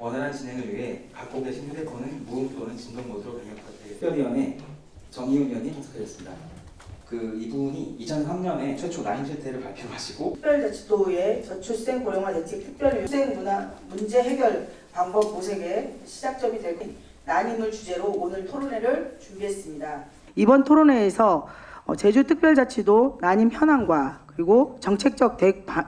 원활한 진행을 위해 갖고 계신 휴대폰은 무음 또는 진동 모드로 변경하세요. 특별위원회 정희훈 위원이 참석하셨습니다. 그 이분이 2003년에 최초 라인 실태를 발표하시고 특별자치도의 저출생 고령화 대책 특별위 생 문화 문제 해결 방법 모색의 시작점이 되고 난임을 주제로 오늘 토론회를 준비했습니다. 이번 토론회에서 어, 제주특별자치도 난임 현황과 그리고 정책적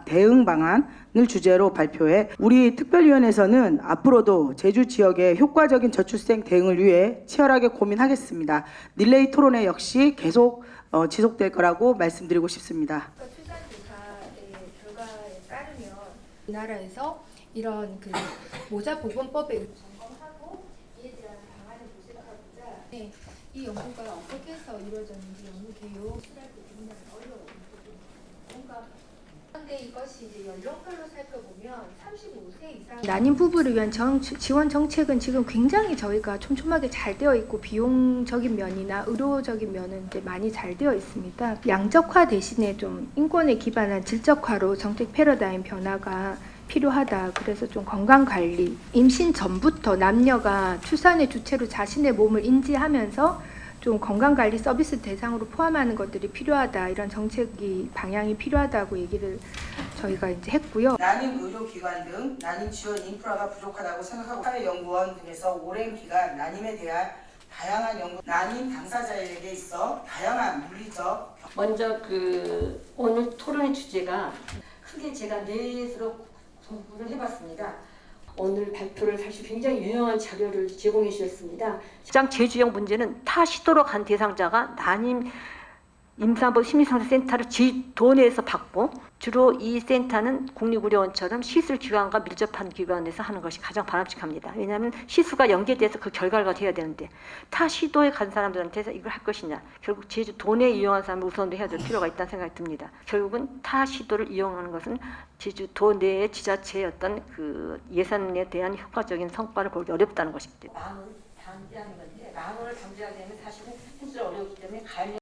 대응 방안을 주제로 발표해 우리 특별위원회에서는 앞으로도 제주 지역의 효과적인 저출생 대응을 위해 치열하게 고민하겠습니다. 릴레이 토론회 역시 계속 어, 지속될 거라고 말씀드리고 싶습니다. 우리나라에서 이런 그 모자 보건법에 점검하고 이에 대한 방안을 모색하고자 네, 이 연구가 어떻게 해서 이루어졌는지 연구 개요 때 굉장히 부분입니다. 그런데 이것이 이제 연령별로 살펴보면 35세 이상 난임 부부를 위한 정, 지원 정책은 지금 굉장히 저희가 촘촘하게 잘 되어 있고 비용적인 면이나 의료적인 면은 이제 많이 잘 되어 있습니다. 양적화 대신에 좀 인권에 기반한 질적화로 정책 패러다임 변화가 필요하다. 그래서 좀 건강 관리, 임신 전부터 남녀가 출산의 주체로 자신의 몸을 인지하면서 좀 건강 관리 서비스 대상으로 포함하는 것들이 필요하다. 이런 정책이 방향이 필요하다고 얘기를 저희가 이제 했고요. 난임 의료기관 등 난임 지원 인프라가 부족하다고 생각하고 사회연구원 등에서 오랜 기간 난임에 대한 다양한 연구, 난임 당사자에게 있어 다양한 물리적 먼저 그 오늘 토론의 주제가 크게 제가 넷으로 공부를 해봤습니다. 오늘 발표를 사실 굉장히 유용한 자료를 제공해 주셨습니다. 가장 제주형 문제는 타 시도로 간 대상자가 난임 임산부 심리상태센터를 지도 내에서 받고 주로 이 센터는 국립의료원처럼 시술 기관과 밀접한 기관에서 하는 것이 가장 바람직합니다. 왜냐하면 시수가 연계돼서 그 결과가 돼야 되는데 타 시도에 간 사람들한테서 이걸 할 것이냐 결국 제주 도내 이용한 사람을 우선도 해야 될 필요가 있다는 생각이 듭니다. 결국은 타 시도를 이용하는 것은 제주 도 내의 지자체의 어떤 그 예산에 대한 효과적인 성과를 보기 어렵다는 것입니다. 망을 방지하는 건데 망을 방지하려면 사실은 현실 어렵기 때문에 관련